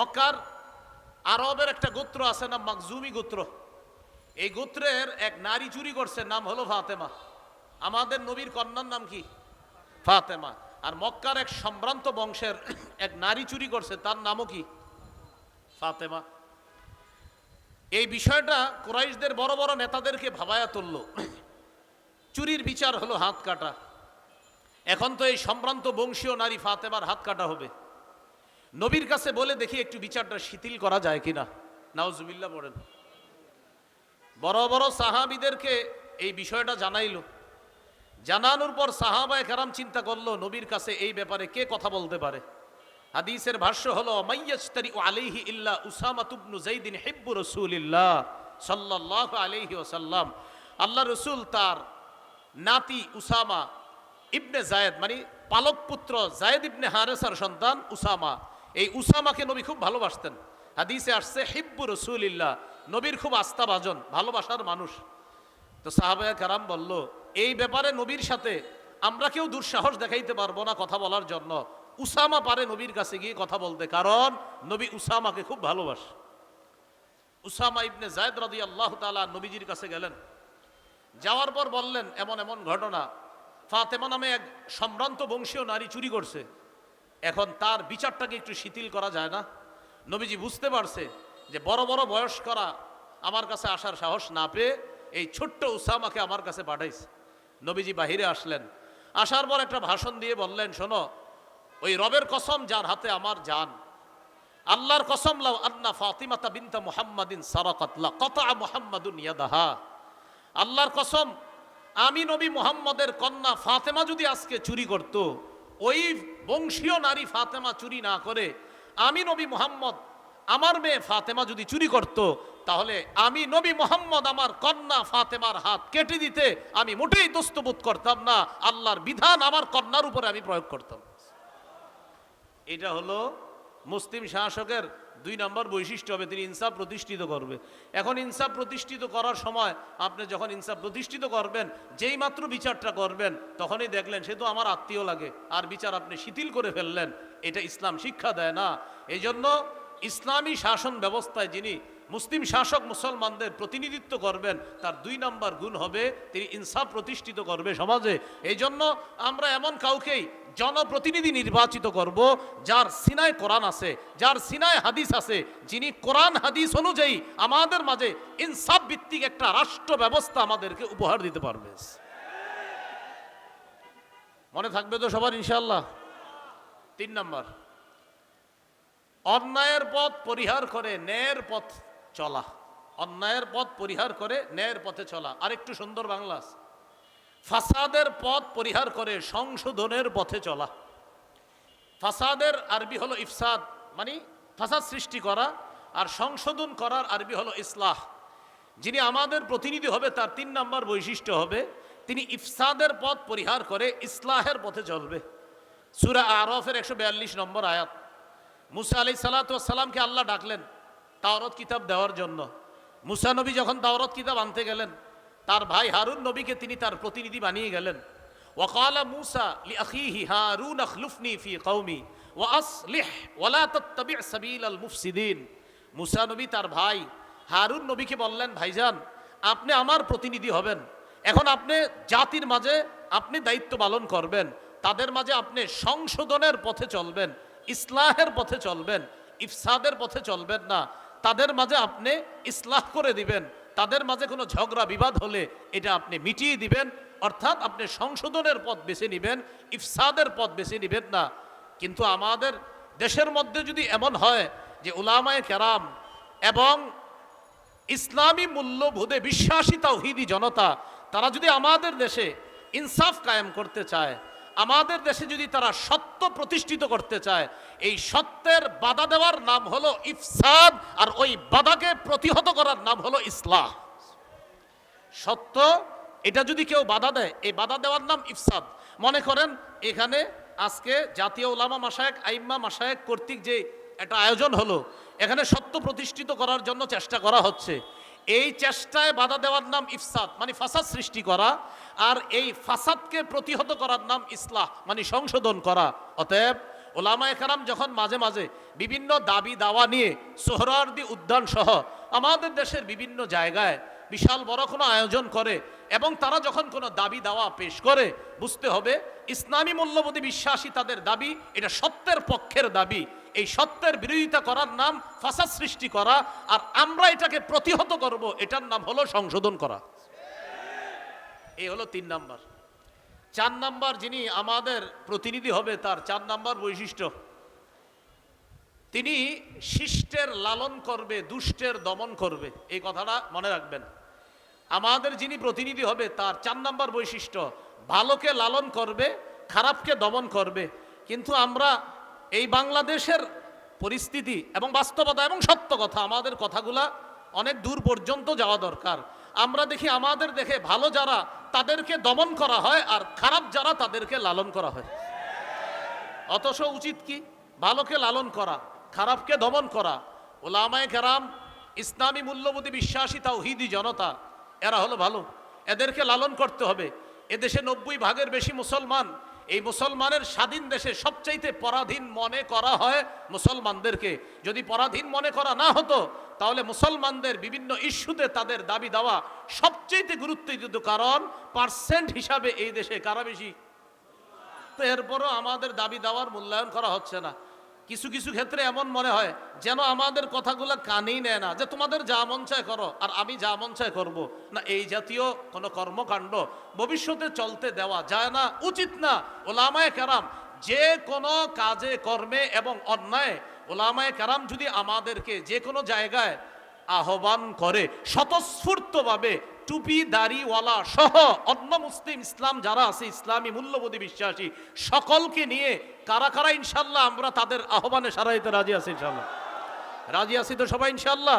মক্কার আরবের একটা গোত্র আছে না মাকজুমি গোত্র। এই গোত্রের এক নারী চুরি করছে, নাম হলো ফাতেমা। আমাদের নবীর কন্যার নাম কি? ফাতেমা। আর মক্কার এক সম্ভ্রান্ত বংশের এক নারী চুরি করছে, তার নামও কি? ফাতেমা। এই বিষয়টা কুরাইশদের বড় বড় নেতাদেরকে ভাবায়া তুলল। চুরির বিচার হলো হাত কাটা। এখন তো এই সম্ভ্রান্ত বংশীয় নারী ফাতেমার হাত কাটা হবে। নবীর কাছে বলে দেখি একটু বিচারটা শিথিল করা যায় কিনা। নাওজুবিল্লা পড়েন। বড় বড় সাহাবিদেরকে এই বিষয়টা জানাইল। জানানোর পর সাহাবায় কারাম চিন্তা করল, নবীর কাছে এই ব্যাপারে কে কথা বলতে পারে? হাদিসের ভাষ্য হলো মাইয়াজতারি আলাইহি ইল্লা উসামা তুবনু জাইদিন হিব্বু রাসূলিল্লাহ সাল্লাল্লাহু আলাইহি ওয়াসাল্লাম। আল্লাহ রসুল তার নাতি উসামা ইবনে জায়েদ মানে পালক পুত্র জায়েদ ইবনে হারেসার সন্তান উসামা এই উসামাকে নবী খুব ভালোবাসতেন। হাদিসে আসছে, হিব্বু রসুলিল্লাহ নবীর খুব আস্থাভাজন, ভালোবাসার মানুষ। তো সাহাবায়া কারাম বলল, এই ব্যাপারে নবীর সাথে আমরা কেউ দুঃসাহস দেখাইতে পারব না কথা বলার জন্য। উসামা পারে নবীর কাছে গিয়ে কথা বলতে, কারণ নবী উসামাকে খুব ভালোবাসে। উসামা ইবনে জায়দ রাদি আল্লাহ তালা নবীজির কাছে গেলেন। যাওয়ার পর বললেন, এমন এমন ঘটনা। ফাতেমা নামে এক সম্ভ্রান্ত বংশীয় নারী চুরি করছে। এখন তার বিচারটাকে একটু শিথিল করা যায় না। নবীজি বুঝতে পারছে যে বড় বড় বয়স করা আমার কাছে আসার সাহস না পেয়ে এই ছোট্ট উসামাকে আমার কাছে পাঠাইছে। নবীজি বাহিরে আসলেন। আসার পর একটা ভাষণ দিয়ে বললেন, শোনো, ওই রবের কসম যার হাতে আমার জান। আল্লাহর কসম লাও আন্না ফাতিমাতা বিনতা মুহাম্মাদিন সারাকাতলা কতা মুহাম্মাদুন ইয়াদাহা। আল্লাহর কসম, আমি নবী মুহাম্মদের কন্যা ফাতেমা যদি আজকে চুরি করত ওই বংশীয় নারী ফাতেমা চুরি না করে, আমি নবী মোহাম্মদ, আমার মেয়ে ফাতেমা যদি চুরি করত, তাহলে আমি নবী মোহাম্মদ, আমার কন্যা ফাতেমার হাত কেটে দিতে আমি মোটেই দোস্তবোধ করতাম না, আল্লাহর বিধান আমার কন্যার উপরে আমি প্রয়োগ করতাম। এটা হলো মুসলিম শাসকের দুই নম্বর বৈশিষ্ট্য হবে তিনি ইনসাফ প্রতিষ্ঠিত করবে। এখন ইনসাফ প্রতিষ্ঠিত করার সময় আপনি যখন ইনসাফ প্রতিষ্ঠিত করবেন, যেই মাত্র বিচারটা করবেন, তখনই দেখলেন সে তো আমার আত্মীয় লাগে। আর বিচার আপনি শিথিল করে ফেললেন, এটা ইসলাম শিক্ষা দেয় না। এই জন্য ইসলামী শাসন ব্যবস্থায় যিনি মুসলিম শাসক মুসলমানদের প্রতিনিধিত্ব করবেন, তার দুই নাম্বার গুণ হবে তিনি ইনসাফ প্রতিষ্ঠিত করবে সমাজে। এই জন্য আমরা এমন কাউকেই জনপ্রতিনিধি নির্বাচিত করব, যার সিনায় কোরআন আছে, যার সিনায় হাদিস আছে, যিনি কোরআন হাদিস অনুযায়ী আমাদের মাঝে ইনসাফ ভিত্তিক একটা রাষ্ট্র ব্যবস্থা আমাদেরকে উপহার দিতে পারবে। মনে থাকবে তো সবার ইনশাল্লাহ তিন নম্বর। অন্যায়ের পথ পরিহার করে ন্যায়ের পথ চলা। অন্যায়ের পথ পরিহার করে ন্যায়ের পথে চলা। আরেকটু সুন্দর বাংলা আছে। ফাসাদের পথ পরিহার করে সংশোধনের পথে চলা। ফাসাদের আরবি হলো ইফসাদ মানে ফাসাদ সৃষ্টি করা আর সংশোধন করার আরবি হলো ইসলাহ। যিনি আমাদের প্রতিনিধি হবে, তার তিন নম্বর বৈশিষ্ট্য হবে, তিনি ইফসাদের পথ পরিহার করে ইসলাহের পথে চলবে। সুরা আরফের একশো বিয়াল্লিশ নম্বর আয়াত। মুসা আলি সাল্লাতামকে আল্লাহ ডাকলেন, তাওরত কিতাব দেওয়ার জন্য। মুসা নবী যখন তাওরত কিতাব আনতে গেলেন তার ভাই হারুন নবীকে তিনি তার প্রতিনিধি বানিয়ে গেলেন। ওয়াকালা মুসা আখিহি হারুন আখলুফনি ফি কওমি ওয়া আসলিহ ওয়ালা তাত্তাবি সাবিল আল মুফসিদিন। মুসা নবী তার ভাই হারুন নবীকে বললেন, ভাইজান, আপনি আমার প্রতিনিধি হবেন। এখন আপনি জাতির মাঝে আপনি দায়িত্ব পালন করবেন। তাদের মাঝে আপনি সংশোধনের পথে চলবেন, ইসলাহের পথে চলবেন, ইফসাদের পথে চলবেন না। তাদের মাঝে আপনি ইসলাহ করে দিবেন। তাদের মাঝে কোনো ঝগড়া, বিবাদ হলে এটা আপনি মিটিয়ে দিবেন, অর্থাৎ আপনি সংশোধনের পথ বেছে নেবেন, ইফসাদের পথ বেছে নেবেন না। কিন্তু আমাদের দেশের মধ্যে যদি এমন হয় যে উলামায়ে কেরাম এবং ইসলামী মূল্যবোধে বিশ্বাসী তাওহিদি জনতা, তারা যদি আমাদের দেশে ইনসাফ কায়েম করতে চায় আমাদের দেশে যদি তারা সত্য প্রতিষ্ঠিত করতে চায়, এই সত্যের বাধা দেওয়ার নাম হলো ইফসাদ, আর ওই বাধাকে প্রতিহত করার নাম হলো ইসলাম সত্য, এটা যদি কেউ বাধা দেয়, এই বাধা দেওয়ার নাম ইফসাদ। মনে করেন, এখানে আজকে জাতীয় ওলামা মাসায়েক আইম্মা মাসায়েক কর্তৃক যে একটা আয়োজন হলো, এখানে সত্য প্রতিষ্ঠিত করার জন্য চেষ্টা করা হচ্ছে। এই চেষ্টায় বাধা দেওয়ার নাম ইফসাদ মানে ফাসাদ সৃষ্টি করা, আর এই ফাসাদকে প্রতিহত করার নাম ইসলাহ মানে সংশোধন করা। অতএব ওলামা এখানাম যখন মাঝে মাঝে বিভিন্ন দাবি দাওয়া নিয়ে সোহরার্দি উদ্যান সহ আমাদের দেশের বিভিন্ন জায়গায় বিশাল বড় কোনো আয়োজন করে এবং তারা যখন কোনো দাবি দাওয়া পেশ করে, বুঝতে হবে ইসলামী মূল্যবোধী বিশ্বাসী তাদের দাবি, এটা সত্যের পক্ষের দাবি। এই সত্যের বিরোধিতা করার নাম ফাসাদ সৃষ্টি করা, আর আমরা এটাকে প্রতিহত করব, এটার নাম হলো সংশোধন করা। এই হলো তিন নাম্বার। চার নাম্বার যিনি আমাদের প্রতিনিধি হবে, তার চার নাম্বার বৈশিষ্ট্য। তিনি শিষ্টের লালন করবে, দুষ্টের দমন করবে। এই কথাটা মনে রাখবেন। আমাদের যিনি প্রতিনিধি হবে, তার চার নাম্বার বৈশিষ্ট্য, ভালোকে লালন করবে, খারাপকে দমন করবে। কিন্তু আমরা এই বাংলাদেশের পরিস্থিতি এবং বাস্তবতা এবং সত্য কথা, আমাদের কথাগুলা অনেক দূর পর্যন্ত যাওয়া দরকার। আমরা দেখি আমাদের দেখে ভালো যারা, তাদেরকে দমন করা হয় আর খারাপ যারা, তাদেরকে লালন করা হয়। অথচ উচিত কি? ভালোকে লালন করা, খারাপকে দমন করা। ওলামায় কেরাম, ইসলামী মূল্যবোধী বিশ্বাসী তাওহিদি জনতা এরা হলো ভালো। এদেরকে লালন করতে হবে। এদেশে নব্বই ভাগের বেশি মুসলমান। এই মুসলমানের স্বাধীন দেশে সবচাইতে পরাধীন মনে করা হয় মুসলমানদেরকে। যদি পরাধীন মনে করা না হতো, তাহলে মুসলমানদের বিভিন্ন ইস্যুতে তাদের দাবি দেওয়া সবচাইতে গুরুত্ব কারণ পার্সেন্ট হিসাবে এই দেশে কারা বেশি? তো এরপরও আমাদের দাবি দাওয়ার মূল্যায়ন করা হচ্ছে না। কিছু কিছু ক্ষেত্রে এমন মনে হয় যেন আমাদের কথাগুলো কানেই নেয় না, যে তোমাদের যা মন চায় করো আর আমি যা মন চায় করব। না, এই জাতীয় কোনো কর্মকাণ্ড ভবিষ্যতে চলতে দেওয়া যায় না, উচিত না। ওলামায় কারাম যে কোনো কাজে, কর্মে এবং অন্যায় ওলামায় কারাম যদি আমাদেরকে যে কোনো জায়গায় আহ্বান করে, স্বতঃস্ফূর্তভাবে টুপি, দাড়িওয়ালা সহ অন্য মুসলিম ইসলাম যারা আছে, ইসলামী মূল্যবোধী বিশ্বাসী, সকলকে নিয়ে কারা কারা ইনশাল্লাহ আমরা তাদের আহ্বানে সারা দিতে রাজি আছি ইনশাল্লাহ রাজি আছি তো সবাই ইনশাল্লাহ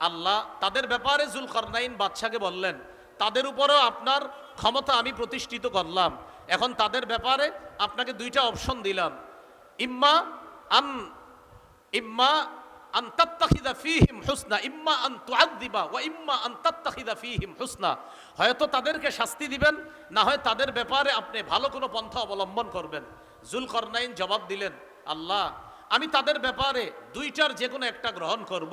আল্লাহ তাদের ব্যাপারে জুল করনাইন বাদশাকে বললেন, তাদের উপরেও আপনার ক্ষমতা আমি প্রতিষ্ঠিত করলাম। এখন তাদের ব্যাপারে আপনাকে দুইটা অপশন দিলাম। ইম্মা আন ইম্মা আন তাত্তাখিদা ফীহিম হুসনা, ইম্মা আন তুআদ্দিবা ওয়া ইম্মা আন তাত্তাখিদা ফীহিম হুসনা। হয়তো তাদেরকে শাস্তি দিবেন, না হয় তাদের ব্যাপারে আপনি ভালো কোনো পন্থা অবলম্বন করবেন। জুলকরনাইন জবাব দিলেন, আল্লাহ, আমি তাদের ব্যাপারে দুইটার যে কোনো একটা গ্রহণ করব।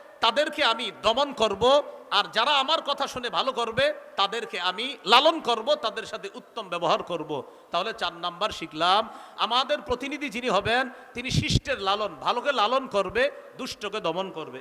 তাদেরকে আমি দমন করব, আর যারা আমার কথা শুনে ভালো করবে, তাদেরকে আমি লালন করব, তাদের সাথে উত্তম ব্যবহার করব। তাহলে চার নাম্বার শিখলাম, আমাদের প্রতিনিধি যিনি হবেন, তিনি শিষ্টের লালন, ভালোকে লালন করবে, দুষ্টকে দমন করবে।